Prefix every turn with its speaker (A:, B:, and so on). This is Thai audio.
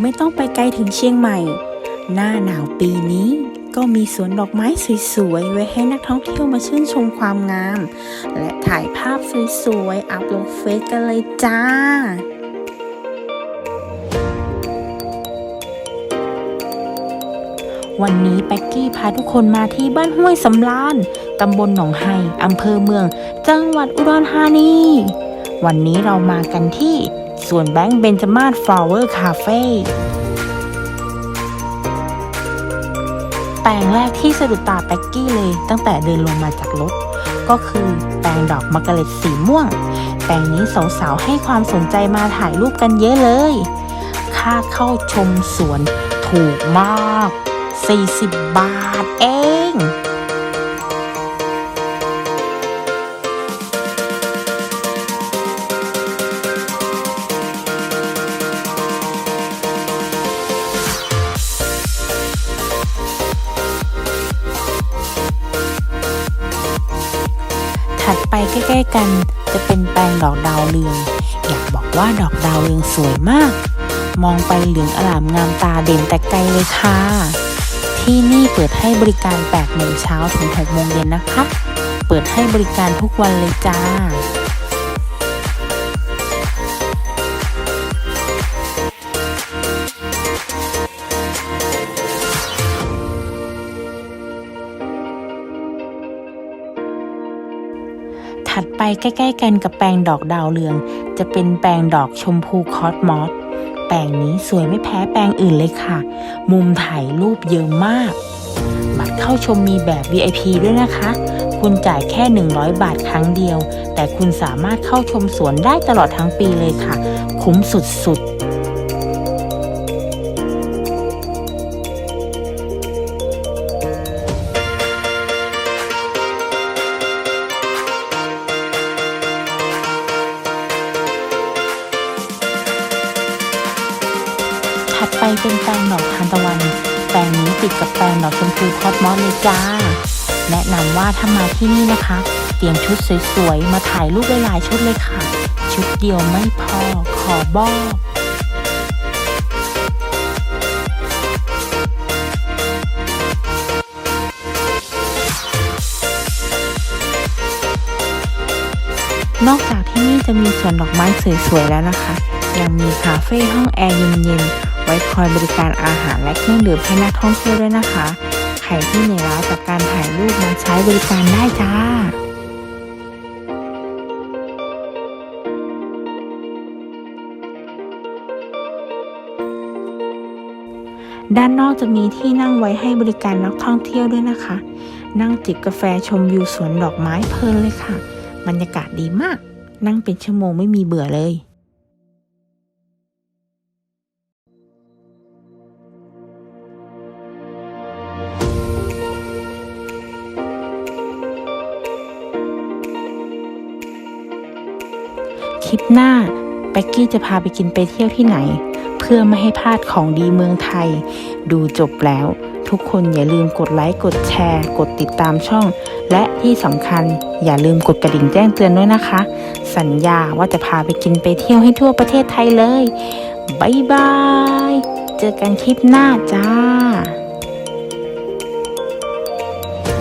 A: ไม่ต้องไปไกลถึงเชียงใหม่ หน้าหนาวปีนี้ ก็มีสวนดอกไม้สวยๆ ไว้ให้นักท่องเที่ยวมาชื่นชมความงาม และถ่ายภาพสวยๆ อัพลงเฟซกันเลยจ้าวันนี้แป๊กกี้พาทุกคนมาที่บ้านห้วยสำราญตำบลหนองไฮอำเภอเมือง จังหวัดอุดรธานี วันนี้เรามากันที่ ส่วนแบงค์เบนจมาศฟลาวเวอร์คาเฟ่แปลงแรกที่สะดุดตาแป๊กกี้เลยตั้งแต่เดินลงมาจากรถ ก็คือแปลงดอกมะกะเล็ดสีม่วง แปลงนี้สาวๆให้ความสนใจมาถ่ายรูปกันเยอะเลย ค่าเข้าชมสวนถูกมาก 40 บาทเอง ถัดไปใกล้ๆกัน จะเป็นแปลงดอกดาวเรือง อยากบอกว่าดอกดาวเรืองสวยมาก มองไปเหลืองอลามงามตาเด่นแต่ไกลเลยค่ะ ที่นี่เปิดให้บริการ8โมงเช้าถึง6โมงเย็นนะคะ เปิดให้บริการทุกวันเลยจ้า ถัดไปใกล้ ๆ กันกับแปลงดอกดาวเรือง จะเป็นแปลงดอกชมพูคอสมอสแปลงนี้สวยไม่แพ้แปลงอื่นเลยค่ะ มุมถ่ายรูปเยอะมาก บัตรเข้าชมมีแบบ VIP ด้วยนะคะ คุณจ่ายแค่ 100 บาทครั้งเดียว แต่คุณสามารถเข้าชมสวนได้ตลอดทั้งปีเลยค่ะ คุ้มสุดๆ ถัดไปเป็นแปลงดอกทานตะวัน แปลงนี้ติดกับแปลงดอกชมพูคอสมอสเลยจ้า แนะนำว่าถ้ามาที่นี่นะคะ เตรียมชุดสวยๆ มาถ่ายรูปหลายๆชุดเลยค่ะ ชุดเดียวไม่พอขอบอกนอกจากที่นี่จะมีสวนดอกไม้สวยๆแล้วนะคะ ยังมีคาเฟ่ห้องแอร์เย็นๆ ว้คอยบริการอาหารและเครื่องดื่มให้นักท่องเที่ยวด้วยนะคะ ใครที่เหนื่อยล้าจากการถ่ายรูปมาใช้บริการได้จ้าด้านนอกจะมีที่นั่งไว้ให้บริการนักท่องเที่ยวด้วยนะคะ นั่งจิบกาแฟชมวิวสวนดอกไม้เพลินเลยค่ะ บรรยากาศดีมาก นั่งเป็นชั่วโมงไม่มีเบื่อเลย ลิปหน้าแบ็กกี้จะพาไปกินไปเที่ยวที่ไหน เพื่อไม่ให้พลาดของดีเมืองไทย ดูจบแล้ว ทุกคนอย่าลืมกดไลค์กดแชร์ กดติดตามช่อง และที่สำคัญอย่าลืมกดกระดิ่งแจ้งเตือนด้วยนะคะ สัญญาว่าจะพาไปกินไปเที่ยวให้ทั่วประเทศไทยเลยบายบาย เจอกันคลิปหน้าจ้า